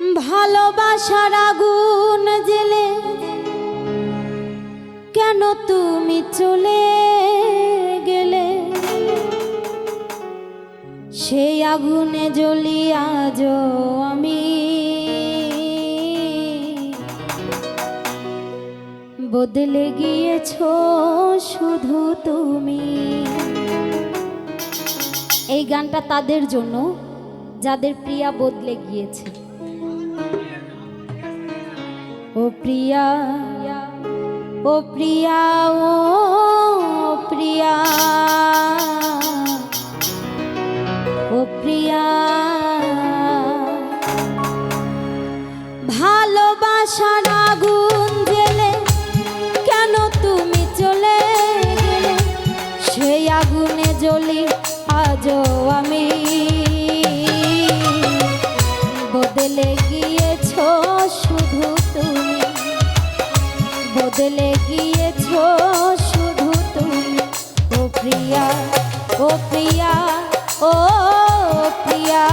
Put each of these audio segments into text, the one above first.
ভালোবাসার আগুন জেলে কেন তুমি চলে গেলে? সেই আগুনে জ্বলি আজ আমি। বদলে গিয়েছ শুধু তুমি। এই গানটা তাদের জন্য, যাদের প্রিয়া বদলে গিয়েছে। ও প্রিয়া ও প্রিয়া ও প্রিয়া। ও প্রিয়া ভালোবাসার আগুন বদলে গিয়েছ শুধু তুমি। বদলে গিয়েছ শুধু তুমি। ও প্রিয়া ও প্রিয়া ও প্রিয়া।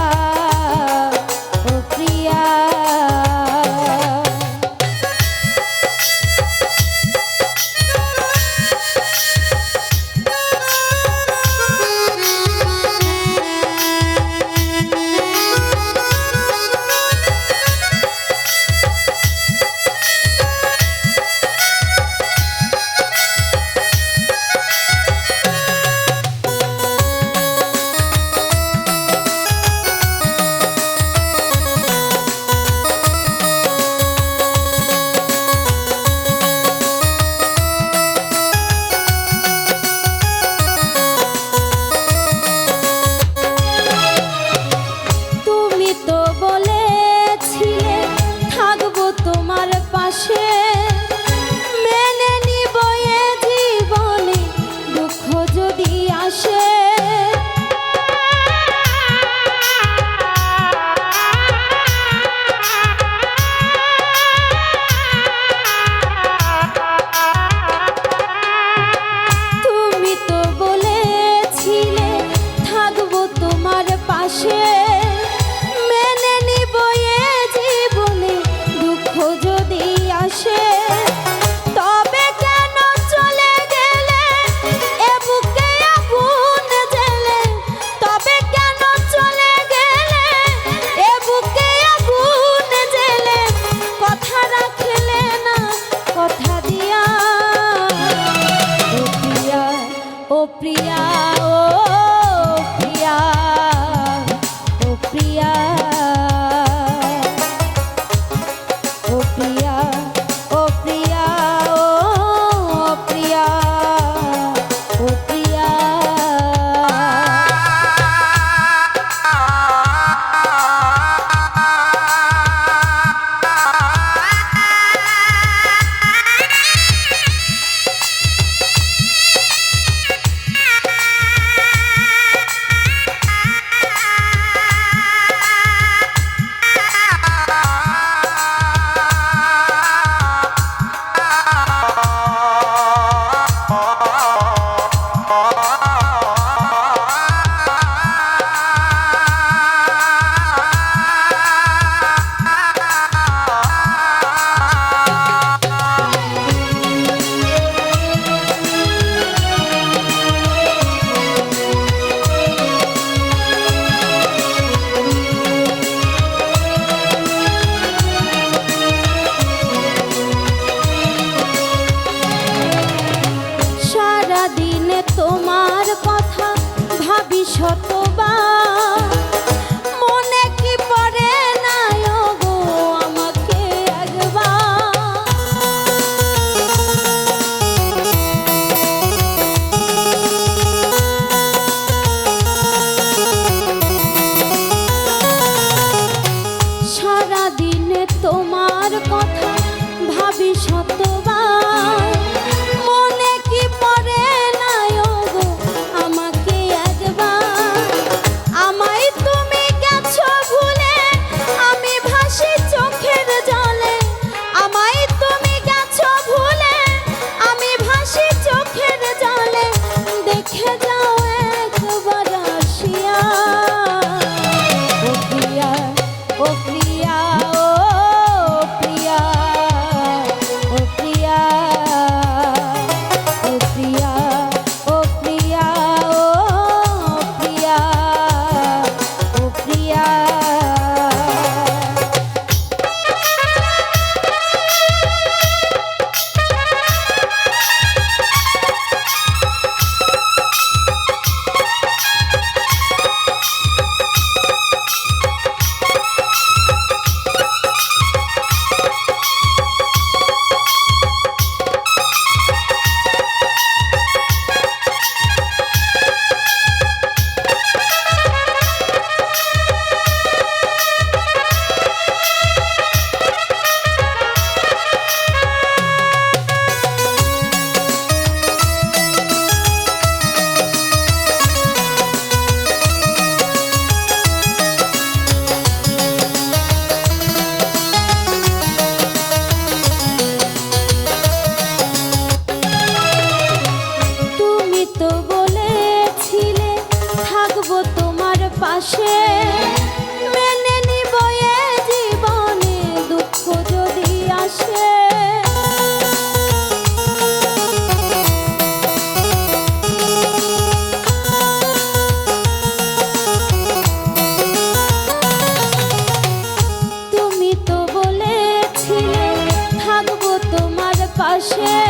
share.